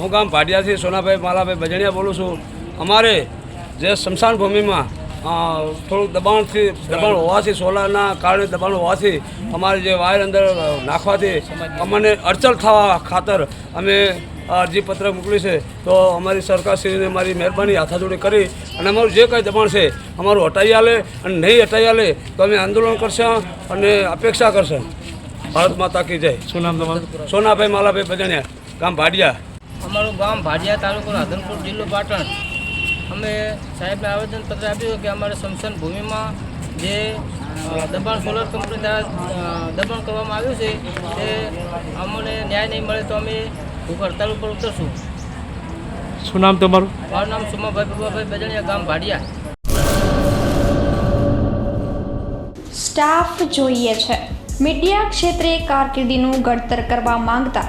હું ગામ ભાડિયાથી સોનાભાઈ માલાભાઈ બજણિયા બોલું છું. અમારે જે સ્મશાન ભૂમિમાં થોડુંક દબાણથી દબાણ હોવાથી સોલારના કારણે દબાણ હોવાથી અમારે જે વાયર અંદર નાખવાથી અમને અડચણ થવા ખાતર અમે અરજીપત્ર મોકલી છે. તો અમારી સરકારશ્રીને મારી મહેરબાની હાથાજોડી કરી અને અમારું જે કંઈ દબાણ છે અમારું હટાવી આલે અને નહીં હટાવી આલે તો અમે આંદોલન કરશે અને અપેક્ષા કરશે. ભારત માતા કી જય. શું નામ તમારું? સોનાભાઈ માલાભાઈ બજાણિયા ગામ ભાડિયા અમારું ગામ ભાડિયા તાલુકો રાધનપુર જિલ્લો પાટણ. અમે સાહેબને આવેદનપત્ર આપ્યું કે અમારે સમસન ભૂમિમાં જે દબાણ સોલર કંપની દ્વારા દબાણ કરવામાં આવ્યું છે તે અમને ન્યાય નહીં મળે તો અમે ભૂખ હડતાલ ઉપર ઉતરશું. શું નામ તમારું? મારું નામ સુમાભાઈ પ્રભાભાઈ બજણિયા ગામ ભાડિયા. સ્ટાફ જોઈએ છે. મીડિયા ક્ષેત્રે કારકિર્દીનું ઘડતર કરવા માંગતા